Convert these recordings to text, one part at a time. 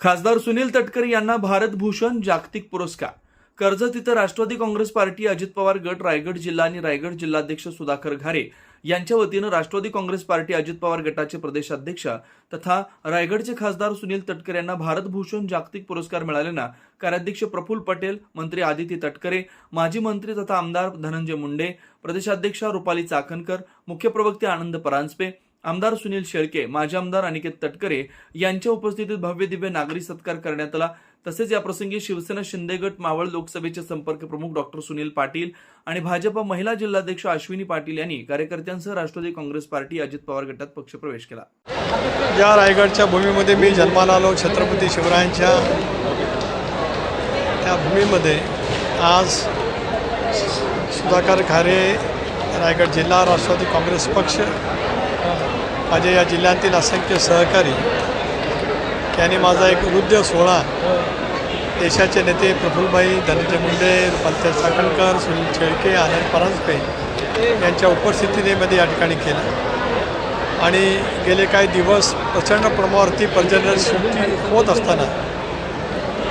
खासदार सुनील तटकरे यांना भारतभूषण जागतिक पुरस्कार. कर्जत इथं राष्ट्रवादी काँग्रेस पार्टी अजित पवार गट रायगड जिल्हा आणि रायगड जिल्हाध्यक्ष सुधाकर घारे यांच्या वतीनं राष्ट्रवादी काँग्रेस पार्टी अजित पवार गटाचे प्रदेशाध्यक्ष तथा रायगडचे खासदार सुनील तटकरे यांना भारतभूषण जागतिक पुरस्कार मिळाल्यानं कार्याध्यक्ष प्रफुल्ल पटेल मंत्री आदिती तटकरे माजी मंत्री तथा आमदार धनंजय मुंडे प्रदेशाध्यक्षा रुपाली चाकणकर मुख्य प्रवक्ते आनंद परांजपे आमदार सुनील शेळके माजी आमदार अनिकेत तटकरे यांच्या उपस्थितीत भव्य दिव्य नागरी सत्कार करण्यात आला. तसेच या प्रसंगी शिवसेना शिंदे गट मावळ लोकसभेचे संपर्क प्रमुख डॉक्टर सुनील पाटील आणि भाजप महिला जिल्हाध्यक्ष अश्विनी पाटील यांनी कार्यकर्त्यांसह राष्ट्रवादी काँग्रेस पार्टी अजित पवार गटात पक्षप्रवेश केला. या रायगडच्या भूमीमध्ये मी जन्माला आलो छत्रपती शिवरायांच्या त्या भूमीमध्ये. आज सुधाकर खारे रायगड जिल्हा राष्ट्रवादी काँग्रेस पक्ष माझ्या या जिल्ह्यातील असंख्य सहकारी त्यांनी माझा एक वृद्ध सोहळा देशाचे नेते प्रफुल्लभाई धनंजय मुंडे रुपांतर साखळकर सुनील शेळके आनंद परांजपे यांच्या उपस्थितीने मध्ये या ठिकाणी केला. आणि गेले काही दिवस प्रचंड प्रमाणावरती पर्जन्य सुट्टी होत असताना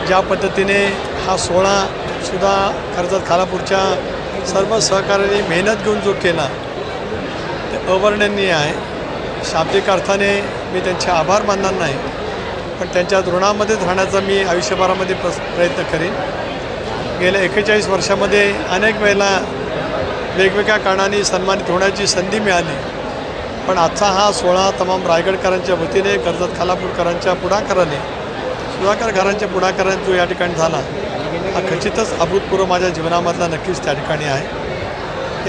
ज्या पद्धतीने हा सोहळा सुद्धा कर्जत खालापूरच्या सर्व सहकार्याने मेहनत घेऊन जो केला ते अवर्णनीय आहे. शाब्दिक अर्थाने मी त्यांचे आभार मानणार नाही पण त्यांच्या ऋणामध्येच राहण्याचा मी आयुष्यभरामध्ये प्रस प्रयत्न करीन. गेल्या एक्केचाळीस वर्षामध्ये अनेक वेळेला वेगवेगळ्या कारणाने सन्मानित होण्याची संधी मिळाली पण आजचा हा सोहळा तमाम रायगडकरांच्या वतीने कर्जत खालापूरकरांच्या पुढाकाराने सुधाकर घरांच्या पुढाकाराने जो या ठिकाणी झाला हा खचितच अभूतपूर्व माझ्या जीवनामधला नक्कीच त्या ठिकाणी आहे.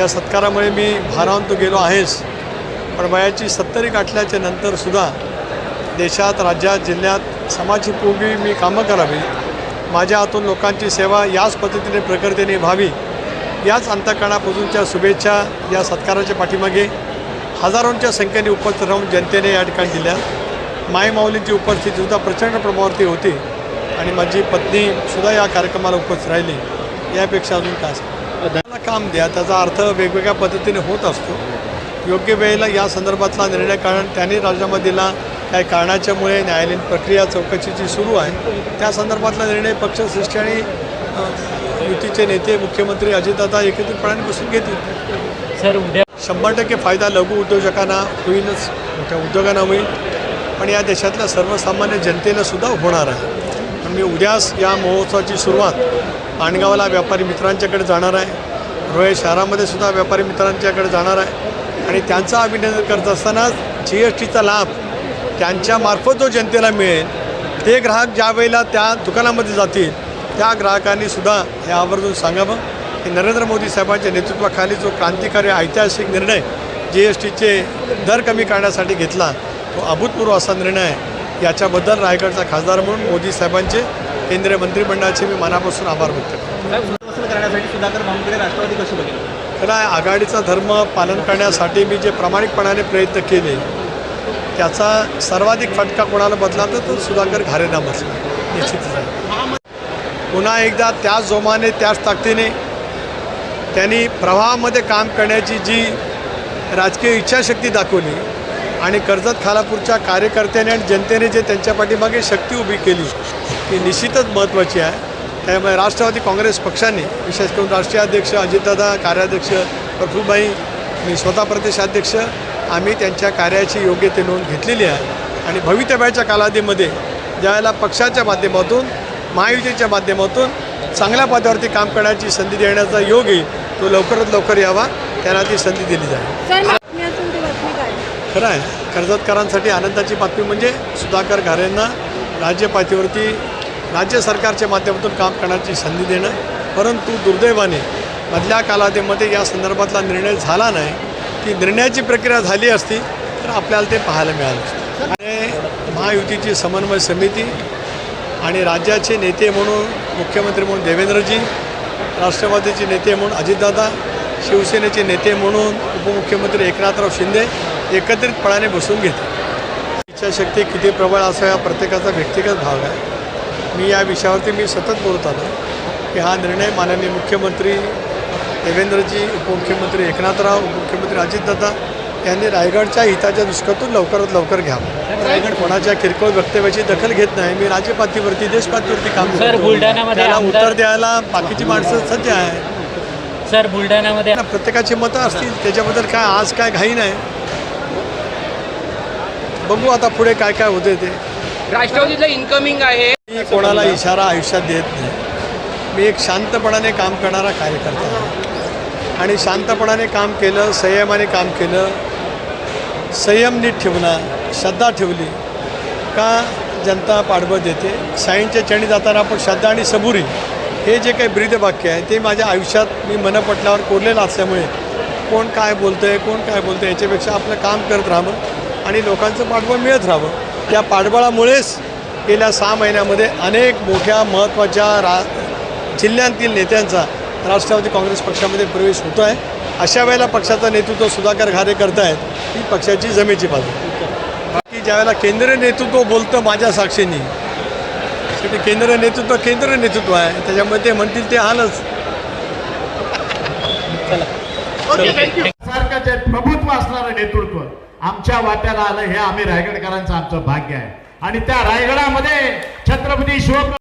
या सत्कारामुळे मी भारावंत गेलो आहेच. पण वयाची सत्तरी गाठल्याच्या नंतरसुद्धा देशात राज्यात जिल्ह्यात समाजोपयोगी मी कामं करावी. माझ्या हातून लोकांची सेवा याच पद्धतीने प्रकृतीने व्हावी. याच अंतकरणापासूनच्या शुभेच्छा या सत्काराच्या पाठीमागे हजारोंच्या संख्येने उपस्थित राहून जनतेने या ठिकाणी दिल्या. मायमाऊलींची उपस्थितीसुद्धा प्रचंड प्रमाणावरती होती आणि माझी पत्नीसुद्धा या कार्यक्रमाला उपस्थित राहिली. यापेक्षा अजून काय काम द्या. त्याचा अर्थ वेगवेगळ्या पद्धतीने होत असतो. योग्य वेळेला या संदर्भातला निर्णय कारण त्यांनी राजीनामा दिला काही कारणाच्यामुळे न्यायालयीन प्रक्रिया चौकशीची सुरू आहे. त्या संदर्भातला निर्णय पक्षश्रेष्ठी आणि युतीचे नेते मुख्यमंत्री अजितदादा एकत्रितपणाने बसून घेतील. सर उद्या शंभर टक्के फायदा लघु उद्योजकांना होईलच मोठ्या उद्योगांना होईल. पण या देशातल्या सर्वसामान्य जनतेला सुद्धा होणार आहे. मी उद्याच या महोत्सवाची सुरुवात आणगावला व्यापारी मित्रांच्याकडे जाणार आहे. रोहे शहरामध्ये सुद्धा व्यापारी मित्रांच्याकडे जाणार आहे. आणि त्यांचं अभिनंदन करत असतानाच जी एस टीचा लाभ त्यांच्यामार्फत जो जनतेला मिळेल ते ग्राहक ज्या वेळेला त्या दुकानामध्ये जातील त्या ग्राहकांनी सुद्धा हे आवर्जून सांगावं. की नरेंद्र मोदी साहेबांच्या नेतृत्वाखाली जो क्रांतिकारी ऐतिहासिक निर्णय जी एस टीचे दर कमी करण्यासाठी घेतला तो अभूतपूर्व असा निर्णय आहे. याच्याबद्दल रायगडचा खासदार म्हणून मोदी साहेबांचे केंद्रीय मंत्रिमंडळाचे मी मनापासून आभार व्यक्त करतो. करण्यासाठी सुधाकर भामकडे राष्ट्रवादी कशी बघेल? खरं आघाडीचा धर्म पालन करण्यासाठी मी जे प्रामाणिकपणाने प्रयत्न केले त्याचा सर्वाधिक फटका कोणाला बदला तर तो सुधाकर घारेना बसला निश्चितच आहे. पुन्हा एकदा त्याच जोमाने त्याच ताकदीने त्यांनी प्रवाहामध्ये काम करण्याची जी राजकीय इच्छाशक्ती दाखवली आणि कर्जत खालापूरच्या कार्यकर्त्याने आणि जनतेने जे त्यांच्या पाठीमागे शक्ती उभी केली ती निश्चितच महत्त्वाची आहे. त्यामुळे राष्ट्रवादी काँग्रेस पक्षाने विशेष करून राष्ट्रीय अध्यक्ष अजितदादा कार्याध्यक्ष प्रफुल्लभाई मी स्वतः प्रदेशाध्यक्ष आम्ही त्यांच्या कार्याची योग्य ते नोंद घेतलेली आहे. आणि भवितव्याच्या कालावधीमध्ये ज्यावेळेला पक्षाच्या माध्यमातून महायुतीच्या माध्यमातून चांगल्या पदावरती काम करण्याची संधी देण्याचा योग येईल तो लवकरात लवकर यावा त्यांना ती संधी दिली जाईल. खरं आहे. कर्जतकरांसाठी आनंदाची बातमी म्हणजे सुधाकर घारेंना राज्य पातळीवरती राज्य सरकारच्या माध्यमातून काम करण्याची संधी देणं परंतु दुर्दैवाने मधल्या कालावधीमध्ये या संदर्भातला निर्णय झाला नाही. ती निर्णयाची प्रक्रिया झाली असती तर आपल्याला ते पाहायला मिळालं आणि महायुतीची समन्वय समिती आणि राज्याचे नेते म्हणून मुख्यमंत्री म्हणून देवेंद्रजी राष्ट्रवादीचे नेते म्हणून अजितदादा शिवसेनेचे नेते म्हणून उपमुख्यमंत्री एकनाथराव शिंदे एकत्रितपणाने बसून घेतले. इच्छाशक्ती किती प्रबळ असं या प्रत्येकाचा व्यक्तिगत भाग आहे. मी या विषयावरती मी सतत बोलत आलो. की हा निर्णय माननीय मुख्यमंत्री देवेंद्रजी उपमुख्यमंत्री एकनाथराव उपमुख्यमंत्री अजितदादा त्यांनी रायगडच्या हिताच्या दृष्टीतून लवकरात लवकर घ्यावं. रायगड कोणाच्या किरकोळ वक्तव्याची दखल घेत नाही. मी राज्यपातीवरती देशपातीवरती काम करतो. त्याला उत्तर द्यायला बाकीची माणसं सज्ज आहे सर बुलढाणामध्ये प्रत्येकाची मतं असतील. त्याच्याबद्दल काय आज काय घाई नाही. बघू आता पुढे काय काय होते ते. राष्ट्रवादीतलं इन्कमिंग आहे. मी कोणाला इशारा आयुष्यात देत नाही. मी एक शांतपणाने काम करणारा कार्यकर्ता आहे. आणि शांतपणाने काम केलं संयमाने काम केलं संयम नीट ठेवणार श्रद्धा ठेवली का जनता पाठबळ देते? साईंच्या चणी जाताना आपण श्रद्धा आणि सबुरी हे जे काही ब्रीद वाक्य आहे ते माझ्या आयुष्यात मी मनपटल्यावर कोरलेलं असल्यामुळे कोण काय बोलतं आहे कोण काय बोलतं आहे याच्यापेक्षा आपलं काम करत राहावं आणि लोकांचं पाठबळ मिळत राहावं. त्या पाठबळामुळेच गेल्या सहा महिन्यामध्ये अनेक मोठ्या महत्त्वाच्या रा जिल्ह्यांतील नेत्यांचा राष्ट्रवादी काँग्रेस पक्षामध्ये प्रवेश होतो आहे अशा वेळेला पक्षाचं नेतृत्व सुधाकर घारे करतायत ही पक्षाची जमेची बाजू. बाकी ज्यावेळेला केंद्रीय नेतृत्व बोलतं माझ्या साक्षीने शेवटी केंद्र नेतृत्व केंद्र नेतृत्व आहे त्याच्यामुळे ते म्हणतील ते सारखं जे प्रभुत्व असणारं नेतृत्व आमच्या वाट्याला आलं हे आम्ही रायगडकरांचं आमचं भाग्य आहे. आणि त्या रायगडामध्ये छत्रपती शिवप्र